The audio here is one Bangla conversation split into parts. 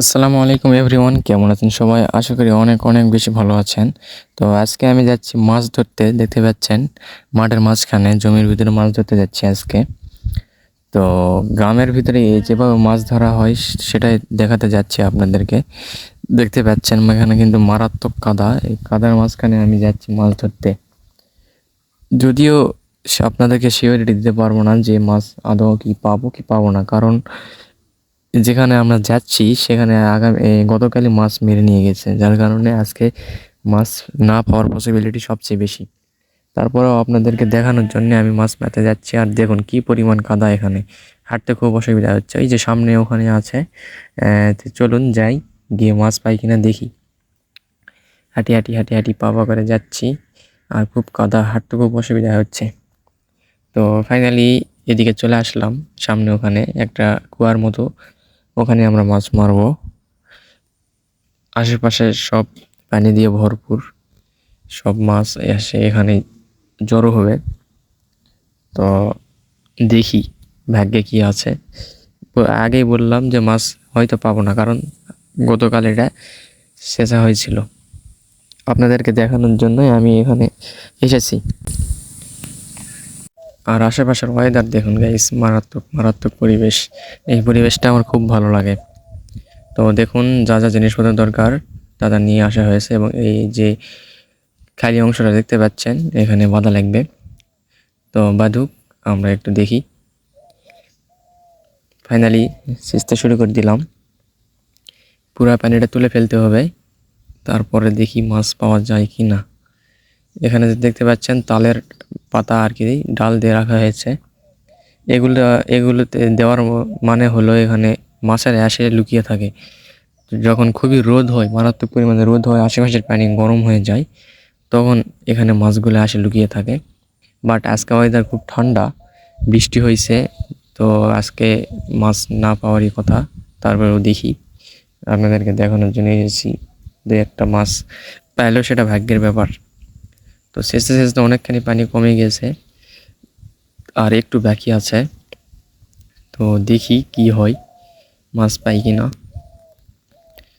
আসসালামু আলাইকুম এভরিওয়ান, কেমন আছেন সবাই? আশা করি অনেক অনেক বেশি ভালো আছেন। তো আজকে আমি যাচ্ছি মাছ ধরতে, দেখতে পাচ্ছেন, মাঠের মাঝখানে, জমির ভিতরে মাছ ধরতে যাচ্ছি আজকে। তো গ্রামের ভিতরে যেভাবে মাছ ধরা হয়, সেটাই দেখাতে যাচ্ছি আপনাদেরকে। দেখতে পাচ্ছেন, এখানে কিন্তু মারাত্মক কাদা। এই কাদার মাঝখানে আমি যাচ্ছি মাছ ধরতে। যদিও আপনাদেরকে শিওরিটি দিতে পারব না যে মাছ আদৌ কি পাবো কি পাবো না। কারণ যেখানে আমরা যাচ্ছি, সেখানে আগামী গতকালই মাছ মেরে নিয়ে গেছে। যার কারণে আজকে মাছ না পাওয়ার পসিবিলিটি সবচেয়ে বেশি। তারপরেও আপনাদেরকে দেখানোর জন্য আমি মাছ পেতে যাচ্ছি। আর দেখুন কি পরিমাণ কাদা এখানে। হাঁটতে খুব অসুবিধা হচ্ছে। এই যে সামনে ওখানে আছে চলুন যাই, গিয়ে মাছ পাই কিনা দেখি। হাঁটি হাঁটি হাঁটি হাঁটি পা পা করে যাচ্ছি। আর খুব কাদা, হাঁটতে খুব অসুবিধা হচ্ছে। তো ফাইনালি এদিকে চলে আসলাম। সামনে ওখানে একটা কুয়ার মতো ওখানে আমরা মাছ মারবো। আশেপাশে সব পানি দিয়ে ভরপুর সব মাছ এসে এখানে জড়ো হবে। তো দেখি ভাগ্যে কি আছে। আগেই বললাম যে মাছ হয়তো পাবো না, কারণ গতকাল এটা শেষা হয়েছিল। আপনাদেরকে দেখানোর জন্যই আমি এখানে এসেছি। আর আশেপাশের ওয়েদার দেখুন গাইস মারাত্মক মারাত্মক পরিবেশ। এই পরিবেশটা আমার খুব ভালো লাগে। তো দেখুন, যা যা জিনিসপত্র দরকার, তা তা নিয়ে আসা হয়েছে এবং এই যে খালি অংশটা দেখতে পাচ্ছেন, এখানে বাধা লাগবে। তো বাদুক, আমরা একটু দেখি। ফাইনালি সিস্তে শুরু করে দিলাম। পুরা পানিটা তুলে ফেলতে হবে। তারপরে দেখি মাছ পাওয়া যায় কি না এখানে দেখতে পাচ্ছেন তালের পাতা আর কি, ডাল দিয়ে রাখা হয়েছে। এগুলো, এগুলোতে দেওয়ার মানে হলো এখানে মাছের অ্যাসে লুকিয়ে থাকে। যখন খুবই রোদ হয়, মারাত্মক পরিমাণে রোদ হয়, আশেপাশের পানি গরম হয়ে যায়, তখন এখানে মাছগুলো আসে লুকিয়ে থাকে। বাট আজকে ওয়েদার খুব ঠান্ডা, বৃষ্টি হয়েছে তো আজকে মাছ না পাওয়ারই কথা, তারপরেও দেখি। আপনাদেরকে দেখানোর জন্য এসেছি দু একটা মাছ পাইলেও সেটা ভাগ্যের ব্যাপার। তো শেষে শেষে অনেকখানি পানি কমে গেছে। আর একটু বাকি আছে। তো দেখি কি হয়, মাছ পাই কি না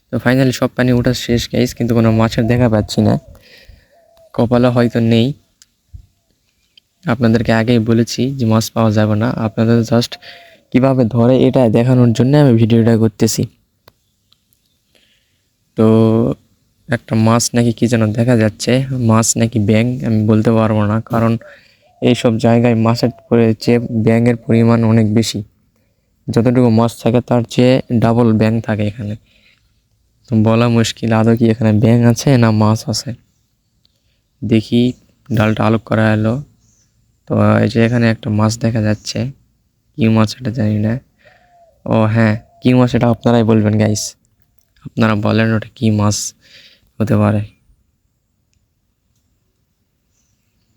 তো ফাইনালি সব পানি ওঠা শেষ গাইস কিন্তু কোনো মাছের দেখা পাচ্ছি না। কপালে হয়তো নেই। আপনাদেরকে আগেই বলেছি যে মাছ পাওয়া যাবে না। আপনাদের জাস্ট কীভাবে ধরে এটা দেখানোর জন্য আমি ভিডিওটা করতেছি। তো একটা মাছ নাকি কি যেন দেখা যাচ্ছে, মাছ নাকি ব্যাং আমি বলতে পারব না, কারণ এইসব জায়গায় মাছের চেয়ে ব্যাঙের পরিমাণ অনেক বেশি। যতটুকু মাছ থাকে তার চেয়ে ডাবল ব্যাং থাকে এখানে। তো বলা মুশকিল, আদৌ কি এখানে ব্যাং আছে না মাছ আছে? দেখি, ডালটা আলোক করা এলো। তো এই যে এখানে একটা মাছ দেখা যাচ্ছে। কি মাছ এটা জানি না। ও হ্যাঁ কি মাছ এটা আপনারাই বলবেন গাইস আপনারা বলেন ওটা কি মাছ। হতে পারে।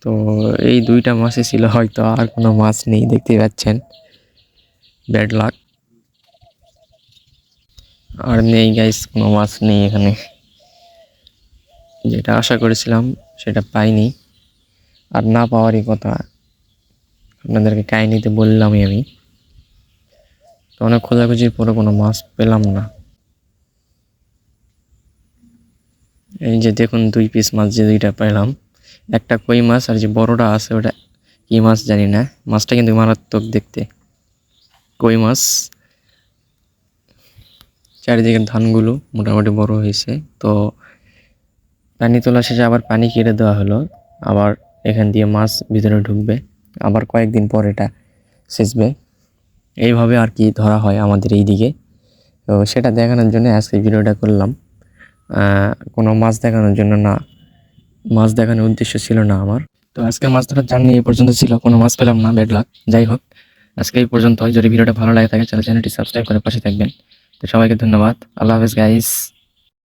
তো এই দুইটা মাছই ছিল হয়তো আর কোনো মাছ নেই দেখতে পাচ্ছেন। ব্যাড লাক আর নেই গাইস কোনো মাছ নেই এখানে। যেটা আশা করেছিলাম, সেটা পাইনি। আর না পাওয়ারই কথা। আপনাদেরকে কাহিনিতে বললামই আমি। তো অনেক খোঁজাখুঁজির পরে কোনো মাছ পেলাম না। এই যে দেখুন দুই পিস মাছ যে দুইটা পেলাম একটা কই মাছ আর যে বড়টা আছে ওটা কি মাছ জানি না। মাছটা কিন্তু মারাত্মক দেখতে। কই মাছ? চারিদিকের ধানগুলো মোটামুটি বড় হয়েছে। তো পানি তোলা শেষে আবার পানি কেটে দেওয়া হলো। আবার এখান দিয়ে মাছ ভিতরে ঢুকবে। আবার কয়েকদিন পর এটা সেচবে। এইভাবে আর কি ধরা হয় আমাদের এই দিকে তো সেটা দেখানোর জন্য আজকে ভিডিওটা করলাম। কোনো মাছ দেখানোর জন্য না। মাছ দেখানোর উদ্দেশ্য ছিল না আমার। তো আজকে মাছ ধরার জার্নি এই পর্যন্ত ছিল, কোনো মাছ পেলাম না ব্যাড লাক যাই হোক। আজকে এই পর্যন্ত যদি ভিডিওটা ভালো লাগে থাকে চ্যানেলটি সাবস্ক্রাইব করে পাশে থাকবেন। তো সবাইকে ধন্যবাদ, আল্লাহ হাফেজ গাইস